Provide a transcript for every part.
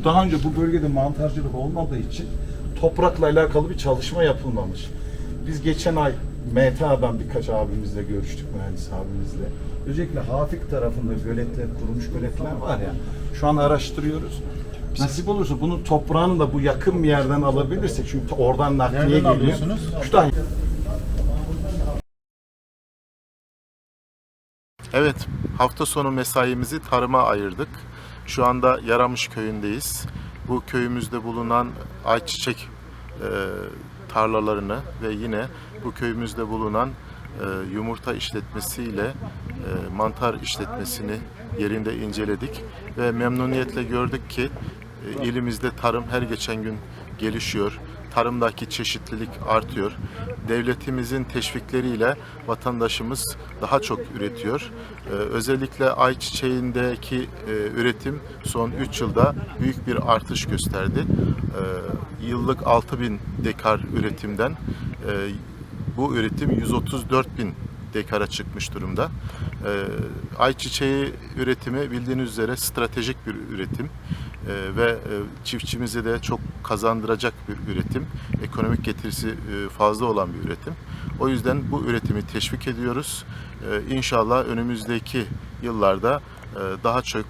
Bu daha önce bu bölgede mantarcılık olmadığı için toprakla alakalı bir çalışma yapılmamış. Biz geçen ay MTA'dan birkaç abimizle görüştük, mühendis abimizle. Özellikle Hafik tarafında göletler, kurumuş göletler var ya. Şu an araştırıyoruz. Nasip olursa bunun toprağını da bu yakın bir yerden alabilirsek çünkü oradan nakliye Nereden geliyor. alıyorsunuz? Kütahya. Evet, hafta sonu mesaimizi tarıma ayırdık. Şu anda Yaramış köyündeyiz. Bu köyümüzde bulunan ayçiçek e, tarlalarını ve yine bu köyümüzde bulunan e, yumurta işletmesiyle e, mantar işletmesini yerinde inceledik ve memnuniyetle gördük ki e, ilimizde tarım her geçen gün gelişiyor. Tarımdaki çeşitlilik artıyor. Devletimizin teşvikleriyle vatandaşımız daha çok üretiyor. Ee, özellikle ayçiçeğindeki e, üretim son 3 yılda büyük bir artış gösterdi. Ee, yıllık 6000 dekar üretimden e, bu üretim 134 bin dekara çıkmış durumda. Ee, ayçiçeği üretimi bildiğiniz üzere stratejik bir üretim ve e, çiftçimize de çok kazandıracak bir üretim. Ekonomik getirisi e, fazla olan bir üretim. O yüzden bu üretimi teşvik ediyoruz. Ee, İnşallah önümüzdeki yıllarda e, daha çok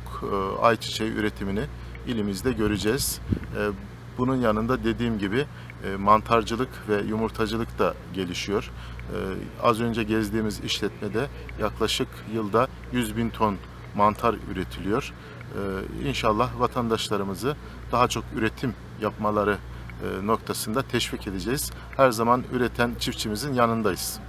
ayçiçeği üretimini ilimizde göreceğiz. Ee, bunun yanında dediğim gibi mantarcılık ve yumurtacılık da gelişiyor. Ee, Az önce gezdiğimiz işletmede yaklaşık yılda 100 bin ton mantar üretiliyor. Ee, İnşallah vatandaşlarımızı daha çok üretim yapmaları e, noktasında teşvik edeceğiz. Her zaman üreten çiftçimizin yanındayız.